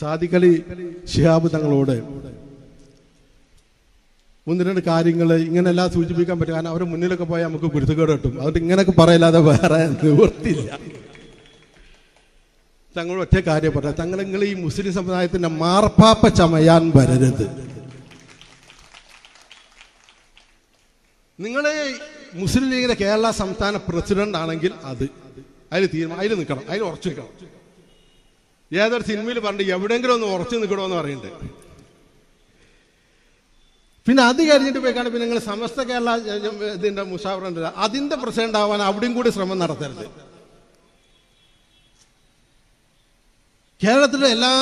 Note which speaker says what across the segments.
Speaker 1: സാദിഖലി ഷിഹാബ് തങ്ങളോട്. ഒന്ന് രണ്ട് കാര്യങ്ങൾ ഇങ്ങനെല്ലാം സൂചിപ്പിക്കാൻ പറ്റും. കാരണം അവരുടെ മുന്നിലൊക്കെ പോയാൽ നമുക്ക് കുരുത്തുകേട് കിട്ടും. അതുകൊണ്ട് ഇങ്ങനെയൊക്കെ പറയല്ലാതെ വേറെ നിവൃത്തിയില്ല. തങ്ങൾ ഒറ്റ കാര്യം പറയാം തങ്ങൾ നിങ്ങൾ ഈ മുസ്ലിം സമുദായത്തിന്റെ മാർപ്പാപ്പ ചമയാൻ വരരുത്. നിങ്ങൾ മുസ്ലിം ലീഗിന്റെ കേരള സംസ്ഥാന പ്രസിഡന്റ് ആണെങ്കിൽ അത്. അതിൽ തീരുമാനം അതിൽ നിൽക്കണം അതിൽ ഉറച്ചു നിൽക്കണം ഏതൊരു സിനിമയിൽ പറഞ്ഞിട്ട് എവിടെയെങ്കിലും ഒന്ന് ഉറച്ചു നിൽക്കണമെന്ന് പറയുന്നുണ്ട്. പിന്നെ അത് കഴിഞ്ഞിട്ട് പോയിക്കാണ് പിന്നെ നിങ്ങൾ സമസ്ത കേരള ഇതിന്റെ മുഷാവറുണ്ട് അതിന്റെ പ്രസിഡന്റ് ആവാൻ അവിടെയും കൂടി ശ്രമം നടത്തരുത്. കേരളത്തിലെ എല്ലാ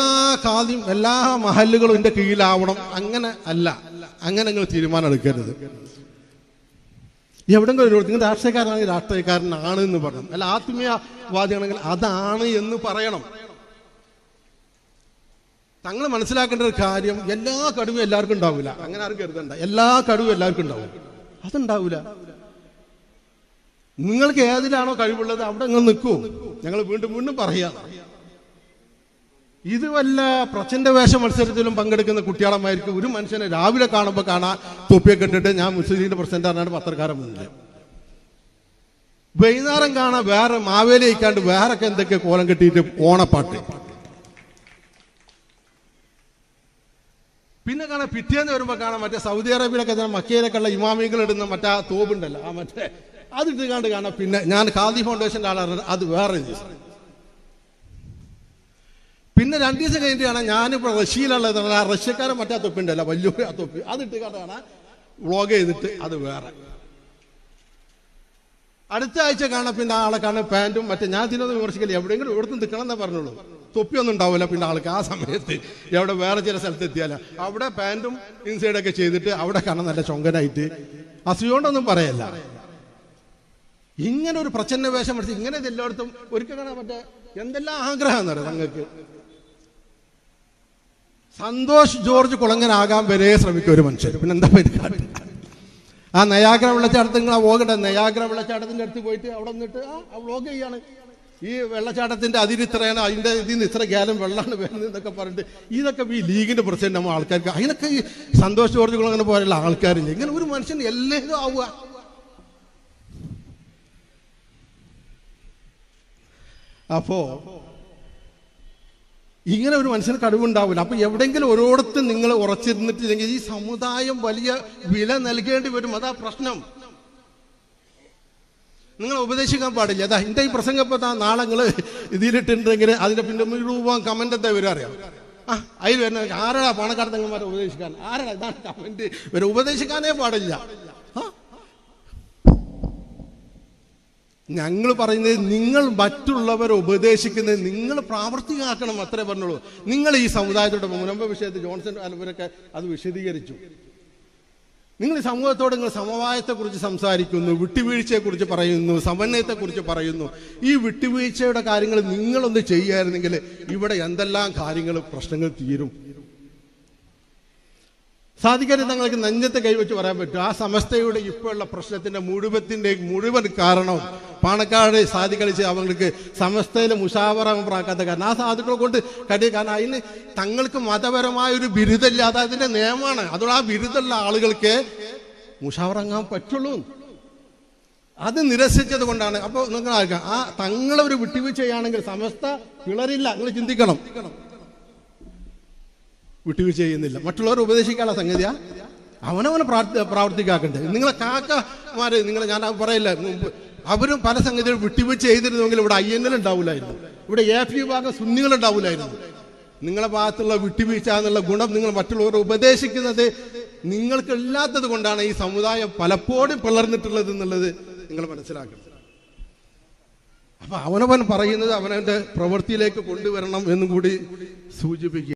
Speaker 1: കാദ്യം എല്ലാ മഹല്ലുകളും എന്റെ കീഴിലാവണം. അങ്ങനെ അല്ല. അങ്ങനെ നിങ്ങൾ തീരുമാനം എടുക്കരുത്. എവിടെങ്കിലും ഒരു നിങ്ങൾ രാഷ്ട്രീയക്കാരനാണെങ്കിൽ രാഷ്ട്രീയക്കാരനാണ് എന്ന് പറയണം അല്ല ആത്മീയവാദിയാണെങ്കിൽ അതാണ് എന്ന് പറയണം. തങ്ങൾ മനസ്സിലാക്കേണ്ട ഒരു കാര്യം എല്ലാ കടുവും എല്ലാവർക്കും ഉണ്ടാവില്ല അങ്ങനെ ആരും കരുതണ്ട. എല്ലാ കടുവും എല്ലാവർക്കും ഉണ്ടാവും. അതുണ്ടാവില്ല നിങ്ങൾക്ക് ഏതിലാണോ കഴിവുള്ളത് അവിടെ നിങ്ങൾ നിൽക്കൂ. ഞങ്ങൾ വീണ്ടും വീണ്ടും പറയാ. ഇത് വല്ല പ്രചണ്ഡ വേഷ മത്സരത്തിലും പങ്കെടുക്കുന്ന കുട്ടികളമായിരിക്കും ഒരു മനുഷ്യനെ രാവിലെ കാണുമ്പോൾ കാണാ തൊപ്പിയൊക്കെ ഇട്ടിട്ട് ഞാൻ മുസ്ലിം ലീഗിന്റെ പ്രസിഡന്റാണ് പത്രക്കാരൻ മുന്നിൽ വൈകുന്നേരം കാണാൻ വേറെ മാവേലി അയക്കാണ്ട് വേറെ എന്തൊക്കെ കോലം കെട്ടിയിട്ട് ഓണപ്പാട്ട്. കാണാൻ പിറ്റേന്ന് വരുമ്പോ കാണാൻ മറ്റേ സൗദി അറേബ്യയിലൊക്കെ മക്കയിലൊക്കെ ഉള്ള ഇമാമികൾ ഇടുന്ന മറ്റേ ആ തോപ്പുണ്ടല്ലോ ആ മറ്റേ അത് ഇട്ടുകാണ്ട് കാണാം പിന്നെ ഞാൻ ഖാദി ഫൗണ്ടേഷന്റെ ആളാണ് അത് വേറെ പിന്നെ രണ്ടു ദിവസം കഴിഞ്ഞിട്ടാണ് കാണാം ഞാനിപ്പോ റഷ്യയിലുള്ളത് ആ റഷ്യക്കാരൻ മറ്റേ ആ വലിയ വലിയൊരു ആ തൊപ്പി അത് ഇട്ടുകാണ്ട് കാണാം വ്ളോഗ് ചെയ്തിട്ട് അത് വേറെ. അടുത്ത ആഴ്ച കാണാം പിന്നെ ആളെ കാണാൻ പാന്റും മറ്റേ ഞാൻ തിന്നത് വിമർശിക്കില്ല എവിടെയെങ്കിലും ഇവിടുന്ന് നിൽക്കണം എന്നേ പറഞ്ഞുള്ളൂ. തൊപ്പിയൊന്നും ഉണ്ടാവില്ല പിന്നെ ആൾക്ക് ആ സമയത്ത്. എവിടെ വേറെ ചില സ്ഥലത്ത് എത്തിയാല. അവിടെ പാന്റും ഇൻസൈഡൊക്കെ ചെയ്തിട്ട് അവിടെ കാണാൻ നല്ല ചൊങ്കനായിട്ട്. അസുഖോണ്ടൊന്നും പറയല്ല. ഇങ്ങനെ ഒരു പ്രച്ഛന്ന വേഷം പഠിച്ച് ഇങ്ങനെ ഇത് എല്ലായിടത്തും ഒരിക്കൽ കാണാൻ പറ്റേ? എന്തെല്ലാം ആഗ്രഹം എന്നറിയാം തങ്ങൾക്ക്? സന്തോഷ് ജോർജ് കുളങ്ങനാകാൻ വരെ ശ്രമിക്കും ഒരു മനുഷ്യർ പിന്നെ എന്താ പരിക്കാട്ട് ആ നയാഗ്ര വെള്ളച്ചാട്ടത്തിൽ നിങ്ങൾ പോകട്ടെ നയാഗ്ര വെള്ളച്ചാട്ടത്തിന്റെ അടുത്ത് പോയിട്ട് അവിടെ നിന്നിട്ട് ആ വ്ലോഗ് ചെയ്യാണ്. ഈ വെള്ളച്ചാട്ടത്തിന്റെ അതിരിത്രയാണ് അതിന്റെ ഇതിൽ നിന്ന് ഇത്ര ഗ്യാലം വെള്ളമാണ് വരുന്നത് എന്നൊക്കെ പറഞ്ഞിട്ട് ഇതൊക്കെ ഈ ലീഗിന്റെ പ്രസിഡന്റ് നമ്മൾ ആൾക്കാർക്ക് അതിനൊക്കെ ഈ സന്തോഷ് ജോർജ് അങ്ങനെ പോലുള്ള ആൾക്കാരില്ല? ഇങ്ങനെ ഒരു മനുഷ്യൻ എല്ലാം ആവുക. അപ്പോ ഇങ്ങനെ ഒരു മനുഷ്യന് കഴിവുണ്ടാവില്ല. അപ്പൊ എവിടെയെങ്കിലും ഒരിടത്ത് നിങ്ങൾ ഉറച്ചിരുന്നിട്ടില്ലെങ്കിൽ ഈ സമുദായം വലിയ വില നൽകേണ്ടി വരും. അതാ പ്രശ്നം. നിങ്ങൾ ഉപദേശിക്കാൻ പാടില്ല. അതാ ഇന്റെ ഈ പ്രസംഗം ഇപ്പൊ താ നാളെ നിങ്ങൾ ഇതിലിട്ടുണ്ടെങ്കിൽ അതിന്റെ പിന്നെ രൂപം കമന്റ് എന്താ വരും അറിയാം? ആ അതിൽ വരുന്ന ആരാടാ പണക്കാർ ഉപദേശിക്കാൻ? ആരാടാ ഇതാണ് കമന്റ് ഇവരെ ഉപദേശിക്കാനേ പാടില്ല. ഞങ്ങൾ പറയുന്നത് നിങ്ങൾ മറ്റുള്ളവരെ ഉപദേശിക്കുന്നത് നിങ്ങൾ പ്രാവർത്തികമാക്കണം അത്രേ പറഞ്ഞുള്ളൂ. നിങ്ങൾ ഈ സമുദായത്തോട് മുനമ്പ വിഷയത്തിൽ ജോൺസൺ അലവരൊക്കെ അത് വിശദീകരിച്ചു. നിങ്ങൾ സമൂഹത്തോട് നിങ്ങൾ സമവായത്തെക്കുറിച്ച് സംസാരിക്കുന്നു വിട്ടുവീഴ്ചയെക്കുറിച്ച് പറയുന്നു സമന്വയത്തെക്കുറിച്ച് പറയുന്നു. ഈ വിട്ടുവീഴ്ചയുടെ കാര്യങ്ങൾ നിങ്ങളൊന്ന് ചെയ്യായിരുന്നെങ്കിൽ ഇവിടെ എന്തെല്ലാം കാര്യങ്ങൾ പ്രശ്നങ്ങൾ തീരും? സാധിക്കാതെ തങ്ങൾക്ക് നെഞ്ചത്ത് കൈവച്ച് പറയാൻ പറ്റും. ആ സമസ്തയുടെ ഇപ്പോഴുള്ള പ്രശ്നത്തിന്റെ മുഴുവത്തിന്റെ മുഴുവൻ കാരണവും പാണക്കാട് സാധിക്കളിച്ച് അവർക്ക് സമസ്തയിലെ മുഷാവറാക്കാത്ത കാരണം. ആ സാധുക്കളെ കൊണ്ട് കഴിയും കാരണം അതിന് തങ്ങൾക്ക് മതപരമായ ഒരു ബിരുദമില്ല അത് അതിന്റെ നിയമമാണ്. അതുകൊണ്ട് ആ ബിരുദമുള്ള ആളുകൾക്ക് മുഷാവറങ്ങാൻ പറ്റുള്ളൂ. അത് നിരസിച്ചത് കൊണ്ടാണ്. അപ്പോൾ നിങ്ങൾ ആ ആ ഒരു വിട്ടുവീഴ്ചയാണെങ്കിൽ സമസ്ത പിളരില്ല. നിങ്ങൾ ചിന്തിക്കണം. വിട്ടുവീഴ്ച ചെയ്യുന്നില്ല മറ്റുള്ളവർ ഉപദേശിക്കാനുള്ള സംഗതിയാ? അവനവനെ പ്രാർത്ഥി പ്രാവർത്തിക്കാക്കണ്ടേ. നിങ്ങളെ കാക്കമാര് നിങ്ങൾ ഞാൻ പറയില്ല. അവരും പല സംഗതികളും വിട്ടുവീഴ്ച ചെയ്തിരുന്നെങ്കിൽ ഇവിടെ ഐ എൻ എൽ ഉണ്ടാവില്ലായിരുന്നു ഇവിടെ എ പി വിഭാഗം സുന്നികൾ ഉണ്ടാവില്ലായിരുന്നു നിങ്ങളെ ഭാഗത്തുള്ള വിട്ടുവീഴ്ച എന്നുള്ള ഗുണം നിങ്ങൾ മറ്റുള്ളവരെ ഉപദേശിക്കുന്നത് നിങ്ങൾക്ക് ഇല്ലാത്തത് കൊണ്ടാണ് ഈ സമുദായം പലപ്പോഴും പിളർന്നിട്ടുള്ളത് എന്നുള്ളത് നിങ്ങൾ മനസ്സിലാക്കണം. അപ്പൊ അവനവൻ പറയുന്നത് അവനവന്റെ പ്രവൃത്തിയിലേക്ക് കൊണ്ടുവരണം എന്നും കൂടി സൂചിപ്പിക്കുക.